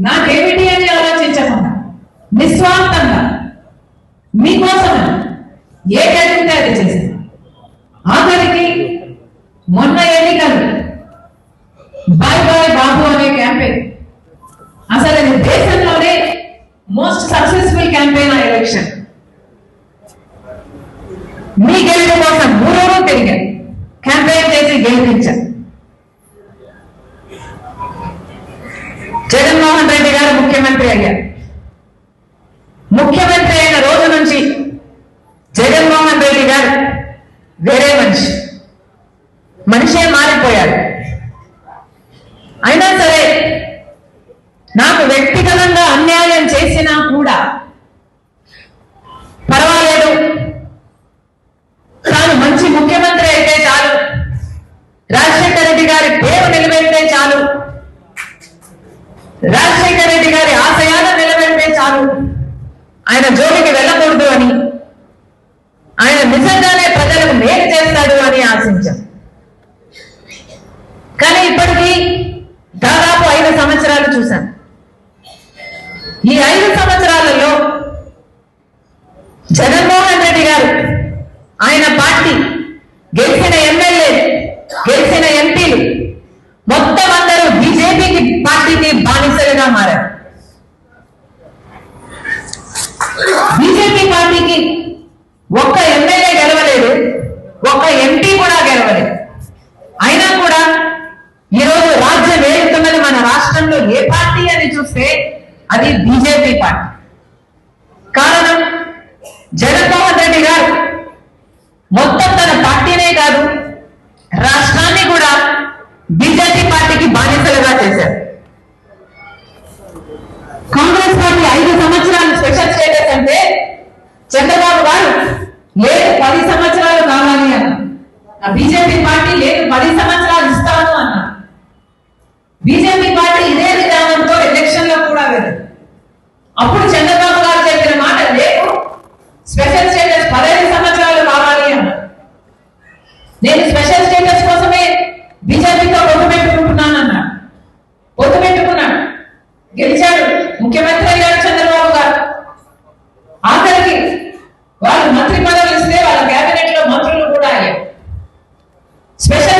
నాకేమిటి అని ఆలోచించకుండా నిస్వార్థంగా మీకోసం ఏ అడిగితే అది చేశాను? ఆఖరికి మొన్న ఎన్నికలు బాయ్ బాయ్ బాబు అనే క్యాంపెయిన్. అసలు అది దేశంలోనే మోస్ట్ సక్సెస్ఫుల్ క్యాంపెయిన్ ఆ ఎలక్షన్ మీ గెలుపు కోసం మూడోరు తిరిగారు క్యాంపెయిన్ చేసి గెలిపించారు ముఖ్యమంత్రి అయ్యారు. ముఖ్యమంత్రి అయిన రోజు నుంచి జగన్మోహన్ రెడ్డి గారు వేరే మనిషి. మనిషే మారిపోయాడు. అయినా సరే నాకు వ్యక్తి రాజశేఖర రెడ్డి గారి ఆశయాలను నిలబెడితే చాలు ఆయన జోలికి వెళ్ళకూడదు అని ఆయన నిజంగానే ప్రజలకు మేలు చేస్తాడు అని ఆశించాం. కానీ ఇప్పటికీ దాదాపు ఐదు సంవత్సరాలు చూశాను ఈ ఐదు సంవత్సరాలలో జగన్మోహన్ రెడ్డి గారు ఆయన పార్టీ గెలిచిన ఎమ్మెల్యే గెలిచిన ఎంపీలు మొత్తం అందరూ బీజేపీకి పార్టీకి బానిసలుగా మారారు బీజేపీ పార్టీకి ఒక్క ఎమ్మెల్యే గెలవలేదు ఒక్క ఎంపీ కూడా గెలవలేదు. అయినా కూడా ఈరోజు రాజ్యం ఏలుతున్నది మన రాష్ట్రంలో ఏ పార్టీ అని చూస్తే అది బీజేపీ పార్టీ. కారణం జగన్మోహన్ రెడ్డి గారు. మొత్తం తన పార్టీనే కాదు రాష్ట్రాన్ని కూడా బీజేపీ పార్టీకి బానిసలుగా చేశారు కాంగ్రెస్ పార్టీ ఐదు సంవత్సరాలు స్పెషల్ స్టేటస్ అంటే చంద్రబాబు గారు లేదు పది సంవత్సరాలు కావాలి అన్న ఆ బీజేపీ పార్టీ లేదు పది సంవత్సరాలు ఇస్తాను అన్న బీజేపీ పార్టీ ఇదే విధానంతో ఎలక్షన్లో కూడా వెళ్ళదు. అప్పుడు చంద్రబాబు గారు చెప్పిన మాట లేదు స్పెషల్ స్టేటస్ పదహైదు సంవత్సరాలు కావాలి అన్నారు. నేను స్పెషల్ స్టేటస్ కోసమే బీజేపీతో ఒట్టు పెట్టుకుంటున్నాను అన్నాడు పొత్తు పెట్టుకున్నాడు. గెలిచాడు ముఖ్యమంత్రి అయ్యాడు చంద్రబాబు గారు. ఆఖరికి వాళ్ళు మంత్రి పదవులు ఇస్తే వాళ్ళ కేబినెట్లో మంత్రులు కూడా అయ్యారు. స్పెషల్